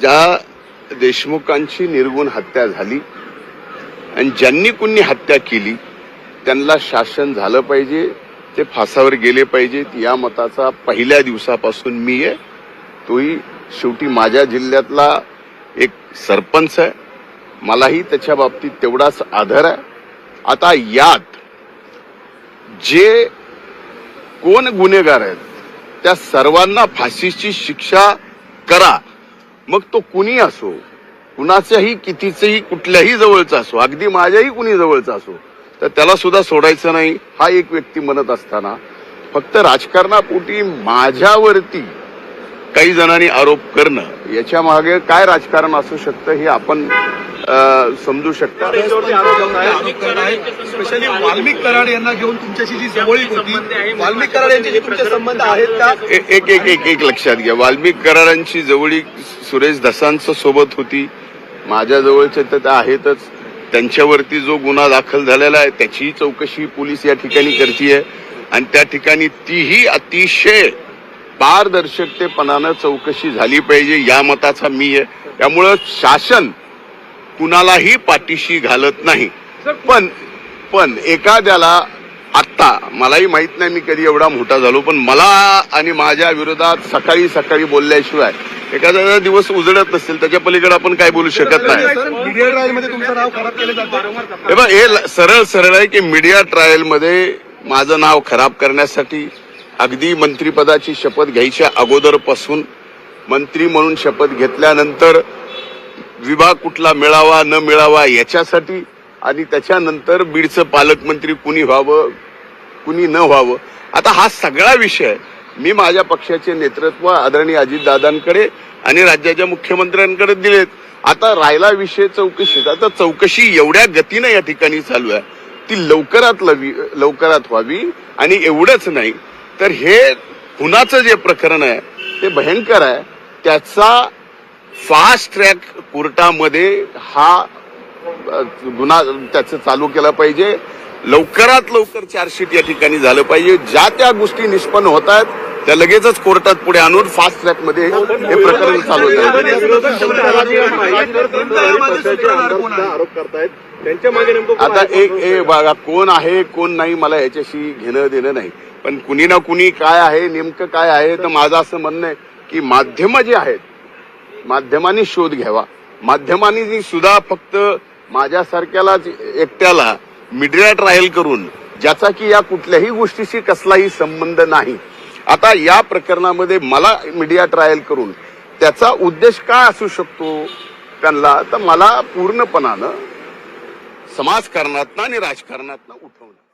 ज्या देशमुखांची निर्गुण हत्या झाली आणि ज्यांनी कुणी हत्या केली त्यांना शासन झालं पाहिजे ते फासावर गेले पाहिजेत. या मताचा पहिल्या दिवसापासून मी आहे. तोही शेवटी माझ्या जिल्ह्यातला एक सरपंच आहे. मलाही त्याच्या बाबतीत तेवढाच आधार आहे. आता यात जे कोण गुन्हेगार आहेत त्या सर्वांना फाशीची शिक्षा करा. मग तो कुणी असो कुणाच्याही कितीचंही कुठल्याही जवळचा असो अगदी माझ्याही कुणी जवळचा असो तर त्याला सुद्धा सोडायचं नाही हा एक व्यक्ती म्हणत असताना. फक्त राजकारणापोटी माझ्यावरती काही जणांनी आरोप करणं याच्या मागे काय राजकारण असू शकतं हे आपण समजू शकता. आहे, करत आहे. स्पेशली वाल्मिक कराड यांना घेऊन तुमच्याशी जी जवळीक होती वाल्मिक कराड यांचे जे तुमचे संबंध आहेत का? एक एक एक एक लक्षात घ्या. वाल्मिक करारांची जवळी सुरेश धसांचं सोबत होती. माझ्या जवळचे तर आहेतच. त्यांच्यावरती जो गुन्हा दाखल झालेला आहे त्याचीही चौकशी पोलीस या ठिकाणी करतीये. आणि त्या ठिकाणी तीही अतिशय पारदर्शकतेपणानं चौकशी झाली पाहिजे या मताचा मी आहे. त्यामुळं शासन कुणालाही पाठीशी घालत नाही. पण पण एखाद्याला आत्ता मलाही माहीत नाही मी कधी एवढा मोठा झालो पण मला आणि माझ्या विरोधात सकाळी सकाळी बोलल्याशिवाय एखाद्याचा दिवस उजळत नसेल त्याच्या पलीकडे आपण काय बोलू शकत नाही. हे हे सरळ सरळ आहे की मीडिया ट्रायलमध्ये माझं नाव खराब करण्यासाठी अगदी मंत्रीपदाची शपथ घ्यायच्या अगोदरपासून मंत्री म्हणून शपथ घेतल्यानंतर विभाग कुठला मिळावा न मिळावा याच्यासाठी आणि त्याच्यानंतर बीडचं पालकमंत्री कुणी व्हावं कुणी न व्हावं. आता हा सगळा विषय मी माझ्या पक्षाचे नेतृत्व आदरणीय अजितदादांकडे आणि राज्याच्या मुख्यमंत्र्यांकडे दिलेत. आता राहिला विषय चौकशीचा आता चौकशी एवढ्या गतीनं या ठिकाणी चालू आहे. ती लवकरात लवी लवकरात व्हावी आणि एवढंच नाही. तर हे खुनाचं जे प्रकरण आहे ते भयंकर आहे. त्याचा फास्ट ट्रॅक कोर्टामध्ये हा गुन्हा त्याचं चालू केला पाहिजे. लवकरात लवकर चार्जशीट या ठिकाणी झालं पाहिजे. ज्या त्या गोष्टी निष्पन्न होत आहेत त्या लगेचच कोर्टात पुढे आणून फास्ट ट्रॅकमध्ये हे प्रकरण चालू आहे आता एक एक बघा कोण आहे कोण नाही मला याच्याशी घेणं देणं नाही. पण कुणी ना कुणी काय आहे नेमकं काय आहे तर माझं असं म्हणणं आहे की माध्यमं जी आहेत माध्यमांनी शोध घ्यावा. माध्यमांनी सुद्धा फक्त माझ्यासारख्यालाच एकट्याला मीडिया ट्रायल करून ज्याचा की या कुठल्याही गोष्टीशी कसलाही संबंध नाही. आता या प्रकरणामध्ये मला मीडिया ट्रायल करून त्याचा उद्देश काय असू शकतो त्यांना? तर मला पूर्णपणानं समाजकारणातनं आणि राजकारणातनं उठवणं.